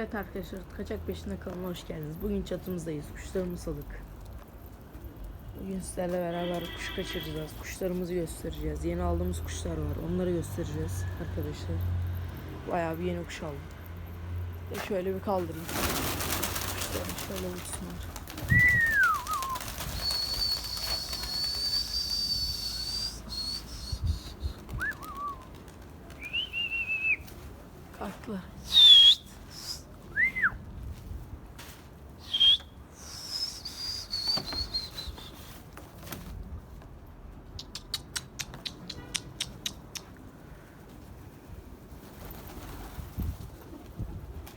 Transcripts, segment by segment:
Evet arkadaşlar kaçak peşinde kanalına hoş geldiniz. Bugün çatımızdayız. Kuşlarımız salık. Bugün sizlerle beraber kuş kaçıracağız. Kuşlarımızı göstereceğiz. Yeni aldığımız kuşlar var. Onları göstereceğiz arkadaşlar. Bayağı bir yeni kuş aldım. Ve şöyle bir kaldırayım. Kuşlarım şöyle uçsunlar. Kalktılar.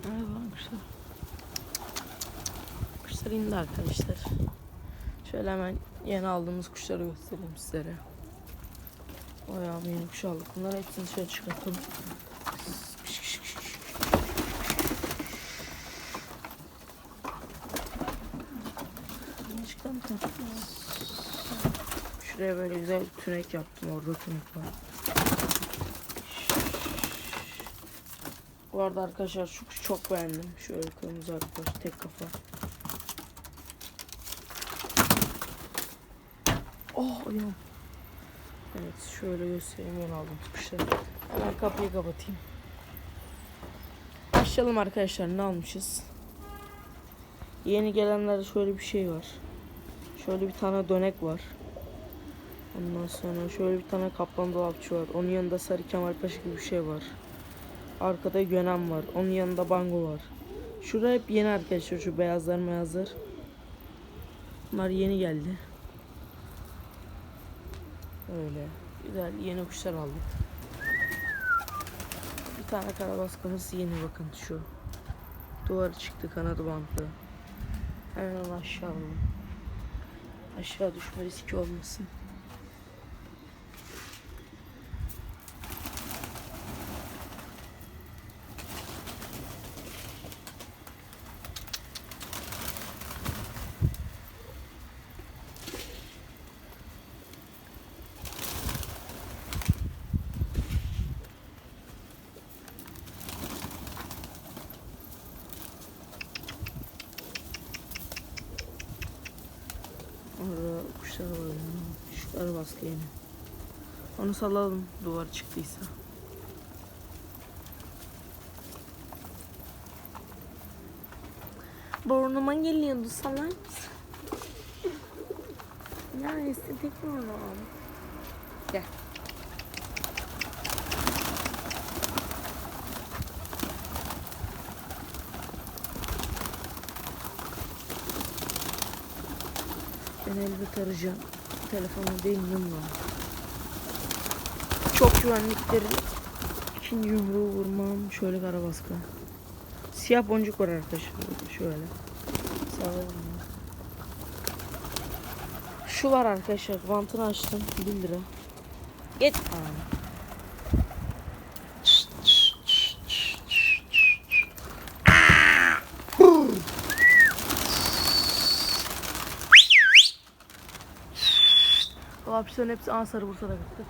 Merhaba kuşlar. Kuşlar indi arkadaşlar. Şöyle hemen yeni aldığımız kuşları göstereyim sizlere. Bayağı bir yeni kuş aldık. Bunları hepsini şöyle çıkartalım. Şuraya böyle güzel tünek yaptım. Orada tünek var. Bu arada arkadaşlar şu kuşu çok beğendim. Şöyle kırmızı arkadaş tek kafa. Oh ayağım. Evet şöyle göstereyim yeni aldım kuşları. Hemen kapıyı kapatayım. Başlayalım arkadaşlar ne almışız? Yeni gelenlerde şöyle bir şey var. Şöyle bir tane dönek var. Ondan sonra şöyle bir tane kaplan dolapçı var. Onun yanında sarı Kemal Paşa gibi bir şey var. Arkada Gönem var. Onun yanında Bango var. Şurada hep yeni arkadaşlar. Şu beyazlar beyazlar. Bunlar yeni geldi. Öyle. Güzel yeni kuşlar aldık. Bir tane karabaskamız yeni bakın şu. Duvarı çıktı kanadı bantlı. Hemen aşağı alalım. Aşağı düşme riski olmasın. Orada kuşlar var. Kuşlar baskı yine. Onu salalım duvar çıktıysa. Burnuma geliyordu salar mısın? Ya estetik burnum. Gel. Ben elbet arayacağım. Telefonu değil yumruğu. Çok güvenliklerin ikinci yumruğu vurmam. Şöyle kara baskı. Siyah boncuk var arkadaşlar. Şöyle. Sağ olun. Şu var arkadaşlar. Bantını açtım. 1 lira. Git. Aa. O hapisten hepsi ana sarı Bursa'da gitti.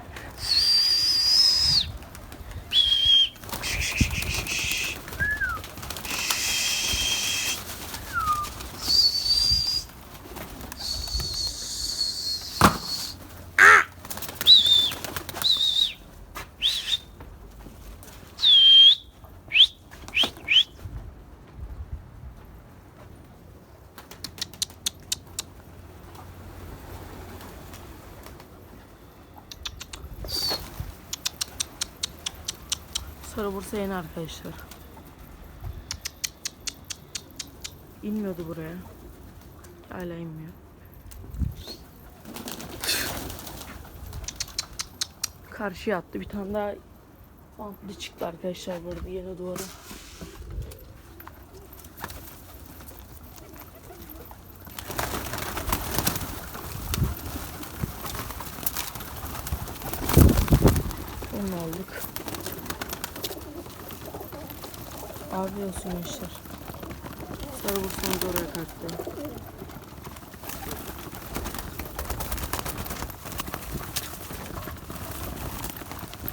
Sarı Bursa yeni arkadaşlar. İnmiyordu buraya. Hala inmiyor. Karşıya attı. Bir tane daha bantlı çıktı arkadaşlar burada yeni duvara. Onu aldık. Abi olsun gençler. Sarı bursamız oraya kalktı.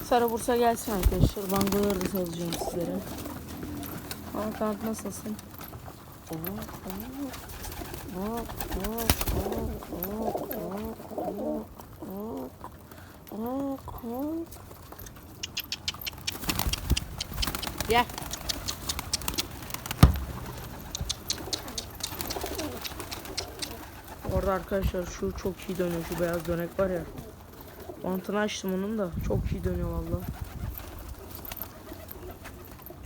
Sarı bursa gelsin arkadaşlar. Bangoları da salacağım sizlere. Kaan kanat nasılsın? Oo, oo, oo, oo, oo, oo, oo, oo, oo. Gel. Arkadaşlar şu çok iyi dönüyor şu beyaz dönek var ya. Mantını açtım onun da çok iyi dönüyor valla.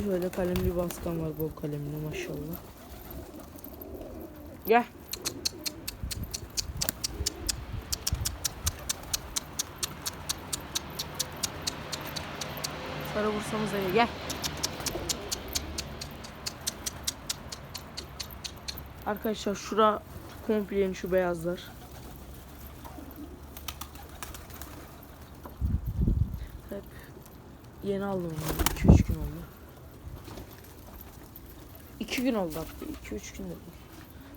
Şöyle kalemli baskan var bol kalemli maşallah. Gel. Sarı vursamız da gel. Arkadaşlar şura komple yeni şu beyazlar. Hep yeni aldım onu. 2-3 gün oldu. 2 gün oldu hatta. 2-3 gün oldu.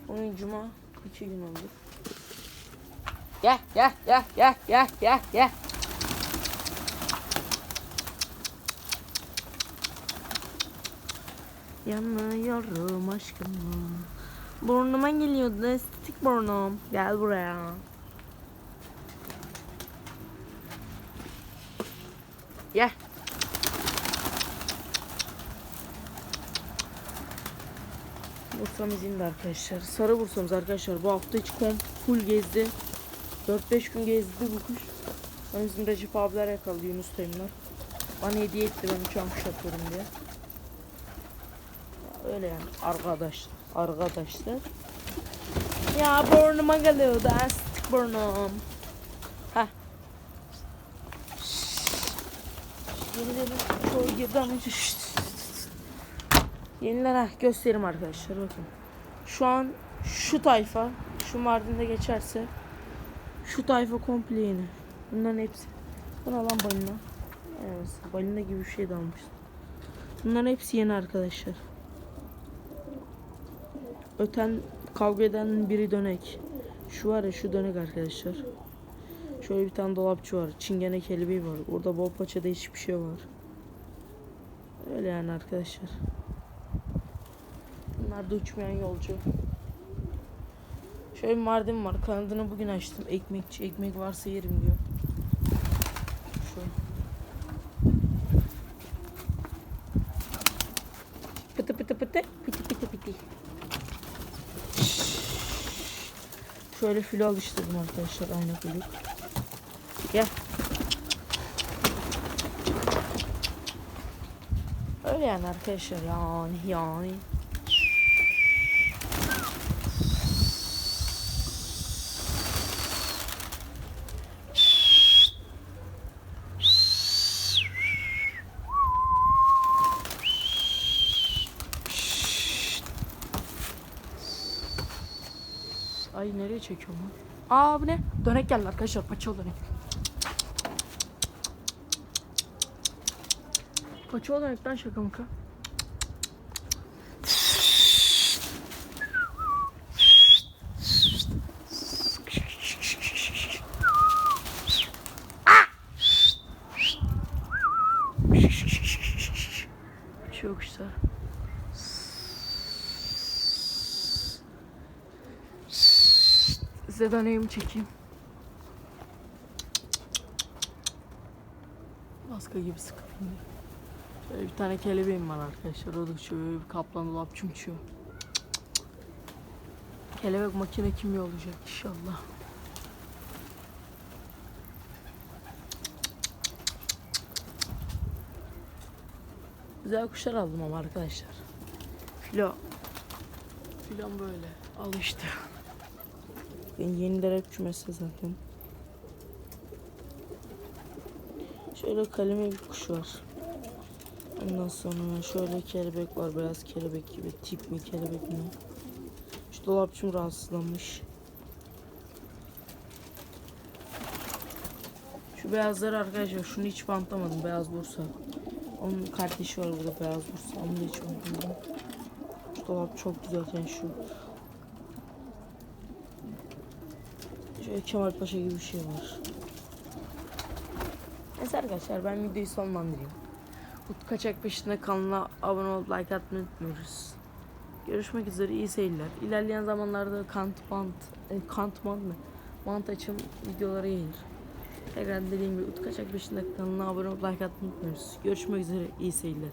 Onun cuma 2 gün oldu. Gel gel gel gel gel gel gel. Yanıyorum aşkım. Burnuma geliyordu estetik burnum. Gel buraya. Gel. Bursamız indi arkadaşlar. Sarı bursamız arkadaşlar. Bu hafta hiç komp full gezdi. 4-5 gün gezdi bu kuş. Ben bizim Recep abiler yakaladı Yunus Teymler. Bana hediye etti ben uçağım kuş atıyorum diye. Öyle yani arkadaşlar. Arkadaşlar. Ya burnuma geliyordu astık burnum. Heh. Dedim. Şöyle girdi ama şşt. Yeniler ha göstereyim arkadaşlar bakın. Şu an şu tayfa şu Mardin'de geçerse şu tayfa komple yeni. Bunların hepsi. Bu ne lan balina? Evet, balina gibi bir şey de almıştım. Bunların hepsi yeni arkadaşlar. Öten kavga eden biri dönek. Şu var ya şu dönek arkadaşlar. Şöyle bir tane dolapçı var. Çingene kelebeği var. Orada bol paçada hiçbir şey var. Öyle yani arkadaşlar. Bunlar da uçmayan yolcu. Şöyle bir Mardin var. Kanadını bugün açtım. Ekmekçi. Ekmek varsa yerim diyor. Pıtı pıtı. Pıtı pıtı pıtı. Şöyle filo alıştırdım arkadaşlar ayna kulüp. Gel. Öyle yani arkadaşlar yani yani. Ay nereye çekiyorum lan? Aa bu ne? Dönek geldi arkadaşlar. Paçalı dönek. Paçalı dönekten şaka maka. Çok güzel. Size döneyim çekeyim. Baska gibi sıkıldım. Şöyle bir tane kelebeğim var arkadaşlar. O da şöyle bir kaplan dolapçım uçuyor. Kelebek makine kimi olacak inşallah. Güzel kuşlar aldım ama arkadaşlar. Filo. Filon böyle. Al işte. Ben yenilere hep kümesi zaten. Şöyle kalemi bir kuş var. Ondan sonra şöyle kelebek var. Beyaz kelebek gibi. Tip mi kelebek mi? Şu dolapçım rahatsızlanmış. Şu beyazları arkadaşlar şunu hiç bantlamadım. Beyaz bursa. Onun kardeşi var burada beyaz bursa. Onu da hiç bantlamadım. Şu dolap çok güzel yani şu. Şöyle Kemal Paşa gibi bir şey var. Neyse arkadaşlar ben videoyu sonlandırayım. Ut Kaçak peşinde kanalına abone olup like atmayı unutmuyoruz. Görüşmek üzere iyi seyirler. İlerleyen zamanlarda kant bant, e, kant mant mı? Mant açım videoları gelir. Tekrar dediğim gibi Ut Kaçak peşinde kanalına abone olup like atmayı unutmuyoruz. Görüşmek üzere iyi seyirler.